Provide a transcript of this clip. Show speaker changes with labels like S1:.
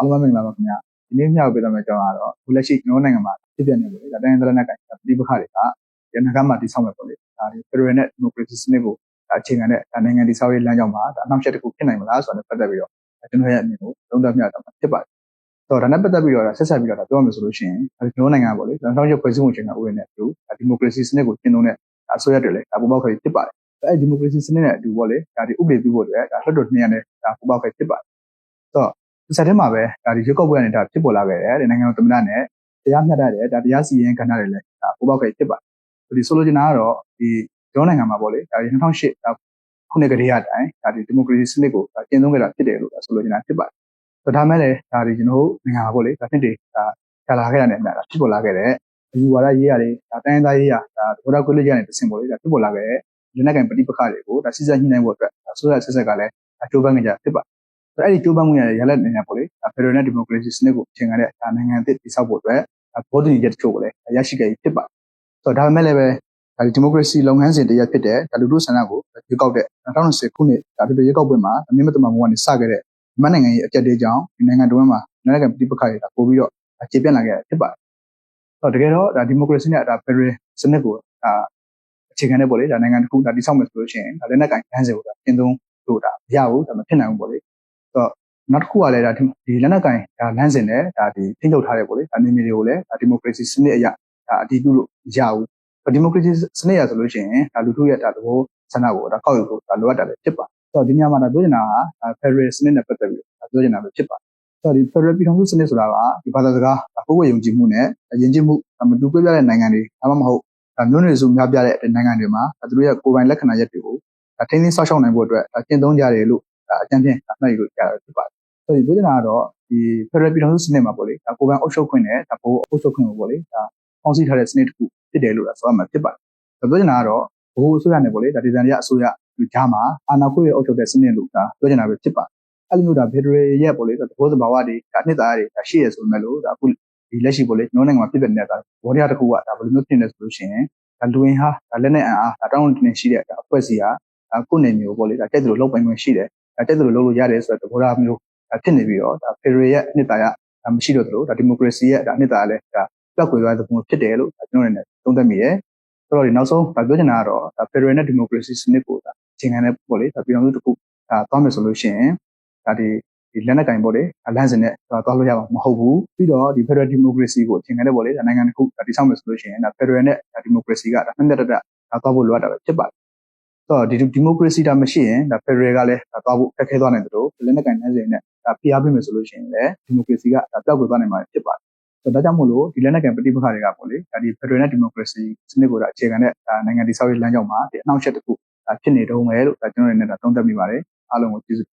S1: အားလုံးပဲမင်္ဂလာပါခင်ဗျာဒီနေ့မြောက်ပေးသွားမယ့်အကြောင်းကတော့အခုလက်ရှိကျွန်တော်နိုင်ငံမှာဖြစ်ပြနေလို့ဒါတိုင်းသရဏကပြည်ပခါတွေကရန်ကုန်မှာတည်ဆောက်မဲ့ပေါ့လေဒါဒီ Federal နဲ့ Democracy စနစ်ကိုအခြေခံတဲ့နိုင်ငံတည်ဆောက်ရေးလမ်းကြောင်းမှာဒါအနောက်ချက်တစ်ခုဖြစ်နိုင်မလားဆိုတာနဲ့ပတ်သက်ပြီးတော့ကျွန်တော်ရဲ့အမြင်ကိုသုံးသပ်ပြတာဖြစ်ပါတယ်ဆိုတော့ဒါနဲ့ပတ်သက်ပြီးတော့ဆက်ဆက်ပြီးတော့ပြောရမယ်ဆိုလို့ရှိရင်ကျွန်တော်နိုင်ငံပေါ့လေကျွန်တော်ရဲ့ဖွဲ့စည်းမှုချင်းကဥပဒေနဲ့အတူဒီမိုကရေစီစနစ်ကိုကျင့်သုံးတဲ့အစိုးရတွေလည်းဒါပူပေါက်ခဲ့ဖြစ်ပါတယ်အဲဒီဒီမိုကရေစီစနစ်နဲ့အတူပေါ့လေဒါဒီဥပဒေပြုဖို့အတွက်ဒါလွှတ်တော်နှစ်ရပ်နဲ့ဒါပူပေါက်ခဲ့ဖြစ်ပါတယ်ဆိုတော့ဒီ စက်ထဲမှာပဲဒါဒီရွက်ကောက်ပွဲကနေဒါဖြစ်ပေါ်လာခဲ့တယ်တဲ့နိုင်ငံတော်သမ္မတနဲ့တရားမျှတတဲ့ဒါတရားစီရင်ကဏ္ဍတွေလည်းဒါပူပေါက်ခဲ့ဖြစ်ပါတယ်ဒီဆိုလိုချင်တာကတော့ဒီကျောင်းနိုင်ငံမှာပေါ့လေဒါဒီ2008ဒါခုနှစ်ကလေးအတိုင်းဒါဒီဒီမိုကရေစီစနစ်ကိုကျင့်သုံးခဲ့တာဖြစ်တယ်လို့ဆိုလိုချင်တာဖြစ်ပါတယ်ဆိုဒါမဲ့လည်းဒါဒီကျွန်တော်တို့နိုင်ငံမှာပေါ့လေဒါနှစ်တွေဒါကြာလာခဲ့တာနဲ့အများဒါဖြစ်ပေါ်လာခဲ့တဲ့ဒီဝါဒရေးရတယ်ဒါတိုင်းသားရေးရဒါဒေါ်လာကွေးလေးရတဲ့တစင်ပေါ်လေဒါဖြစ်ပေါ်လာခဲ့တဲ့လက်နက်ကင်ပဋိပက္ခတွေကိုဒါစစ်ဆက်ညှိနှိုင်းဖို့အတွက်အစိုးရဆက်ဆက်ကလည်းအကျိုးပန်းကြဖြစ်ပါတယ် ဆိုအဲ့ဒီကျိုးပန်းမှုရရလက်နေနေပေါ့လေဖက်ဒရယ်နဲ့ဒီမိုကရေစီစနစ်ကိုချိန်ခံတဲ့နိုင်ငံအသစ်တည်ဆောက်ဖို့အတွက်ဘောဓိညချက်တချို့ကိုလည်းရရှိခဲ့ဖြစ်ပါတယ်ဆိုတော့ဒါပေမဲ့လည်းပဲဒါဒီမိုကရေစီလုပ်ငန်းစဉ်တရက်ဖြစ်တဲ့ဒါလူလူဆန္ဒကိုရွေးကောက်တဲ့2020ခုနှစ်ဒါပြည်ရွေးကောက်ပွဲမှာအမြင့်မတမမှုကနေစခဲ့တဲ့မြန်မာနိုင်ငံရဲ့အကြက်တေးကြောင့်ဒီနိုင်ငံတော်မှာနိုင်ငံကပြည်ပခါတွေဒါပို့ပြီးတော့အခြေပြန့်လာခဲ့ဖြစ်ပါတယ်ဆိုတော့တကယ်တော့ဒါဒီမိုကရေစီနဲ့ဒါဖက်ဒရယ်စနစ်ကိုဒါအခြေခံတဲ့ပေါ့လေဒါနိုင်ငံတစ်ခုဒါတည်ဆောက်မယ်ဆိုလို့ရှိရင်ဒါလက်နက်ကင်လမ်းစဉ်ကိုဒါပြင်သုံးလို့ဒါမရဘူးဒါမဖြစ်နိုင်ဘူးပေါ့လေဆို တော့နောက်တစ်ခုကလည်းဒါဒီလက်နက်ကင်ဒါလမ်းစဉ်နဲ့ဒါဒီထိန်းချုပ်ထားတဲ့ပေါ့လေဒါနေမီတွေကိုလည်းဒါဒီမိုကရေစီစနစ်အရာဒါအတည်ပြုလို့မရဘူးဒီမိုကရေစီစနစ်ရဆိုလို့ရှိရင်ဒါလူထုရဲ့ဒါသဘောဆန္ဒကိုဒါကောက်ယူဖို့ဒါလိုအပ်တာလည်းဖြစ်ပါတယ်။ဆိုတော့ဒီညမှာဒါပြောချင်တာကဒါ Federal စနစ်နဲ့ပတ်သက်ပြီးဒါပြောချင်တာပဲဖြစ်ပါတယ်။ဆိုတော့ဒီ Federal ပြည်ထောင်စုစနစ်ဆိုတာကဒီဘာသာစကားပုဂ္ဂိုလ်ယုံကြည်မှုနဲ့ယဉ်ကျေးမှုမတူကွဲပြားတဲ့နိုင်ငံတွေဒါမှမဟုတ်ဒါမျိုးနွယ်စုများပြားတဲ့နိုင်ငံတွေမှာသူတို့ရဲ့ကိုယ်ပိုင်လက္ခဏာရက်တွေကိုဒါထိန်းသိမ်းဆောက်ရှောက်နိုင်ဖို့အတွက်ဒါကျင့်သုံးကြတယ်လို့ဒါ အကြံဖြင့်မှတ်ယူလို့ရတာဖြစ်ပါတယ်။ဆိုတော့ဒီပြောချင်တာကတော့ဒီ Federal ပြည်ထောင်စုစနစ်မှာပေါ့လေဒါကိုယ်ပိုင်အုပ်ချုပ်ခွင့်နဲ့ဒါဘိုးအုပ်ချုပ်ခွင့်ကိုပေါ့လေဒါပေါင်းစည်းထားတဲ့စနစ်တစ်ခုဖြစ်တယ်လို့ဒါဆိုရမှာဖြစ်ပါတယ်။ပြောချင်တာကတော့ဘိုးအစိုးရနဲ့ပေါ့လေဒါဒေသန္တရအစိုးရဒီကြားမှာအာဏာခွင့်ရအုပ်ချုပ်တဲ့စနစ်လို့ဒါပြောချင်တာပဲဖြစ်ပါတယ်။အဲ့လိုမျိုးဒါ Federal ရဲ့ပေါ့လေဒါသဘောသဘာဝတွေဒါနှစ်သားတွေဒါရှိရဆိုမဲ့လို့ဒါအခုဒီလက်ရှိပေါ့လေကျွန်တော်နိုင်ငံမှာဖြစ်ပနေတဲ့ဒါဘောတရားတစ်ခုကဒါဘယ်လိုမျိုးဖြစ်နေဆိုလို့ရှိရင်ဒါလူဝင်ဟာဒါလက်နဲ့အင်အားဒါတောင်းတင်ရှိတဲ့ဒါအဖွဲ့အစည်းဟာဒါကိုယ်နေမျိုးပေါ့လေဒါတက်သလိုလောက်ပိုင်ခွင့်ရှိတယ်ဒါ တက်သလိုလုပ်လို့ရတယ်ဆိုတဲ့သဘောထားမျိုးဒါဖြစ်နေပြီးတော့ဒါ Federal ရဲ့နှစ်သားရဒါမရှိတော့သလိုဒါဒီမိုကရေစီရဲ့ဒါနှစ်သားလည်းဒါပြောက်ကွယ်သွားတဲ့ပုံဖြစ်တယ်လို့ကျွန်တော်အနေနဲ့သုံးသပ်မိတယ်ဆိုတော့ဒီနောက်ဆုံးဒါပြောချင်တာကတော့ဒါ Federal နဲ့ Democracy စနစ်ကိုဒါချိန်ခံတဲ့ပေါ့လေဒါပြည်အောင်စုတစ်ခုဒါသွားမယ်ဆိုလို့ရှိရင်ဒါဒီဒီလက်နက်ကင်ပေါ့လေလမ်းစဉ်နဲ့သွားလို့ရမှာမဟုတ်ဘူးပြီးတော့ဒီ Federal Democracy ကိုချိန်ခံတဲ့ပေါ့လေနိုင်ငံတစ်ခုတည်ဆောက်မယ်ဆိုလို့ရှိရင်ဒါ Federal နဲ့ Democracy ကဒါနှစ်သက်တက်ဒါသွားဖို့လိုအပ်တာပဲဖြစ်ပါတယ်ဆို တော့ဒီ Democracy ဒါမရှိရင်ဒါ Federal ကလည်းဒါသွားဖို့အခက်ခဲသွားနိုင်တယ်လို့လက်နက်ကင်လမ်းစဉ်နဲ့ဒါဖိအားပေးမယ်ဆိုလို့ရှိရင်လည်း Democracy ကဒါပြောက်ကွယ်သွားနိုင်မှာဖြစ်ပါတယ်ဆိုတော့ဒါကြောင့်မို့လို့ဒီလက်နက်ကင်ပဋိပက္ခတွေကပေါ့လေဒါဒီ Federal နဲ့ Democracy စနစ်ကိုဒါအခြေခံတဲ့ဒါနိုင်ငံတည်ဆောက်ရေးလမ်းကြောင်းမှာဒီအနောက်ချက်တစ်ခုဒါဖြစ်နေတုံးပဲလို့ဒါကျွန်တော်တို့အနေနဲ့ဒါသုံးသပ်မိပါတယ်အားလုံးကိုကျေးဇူး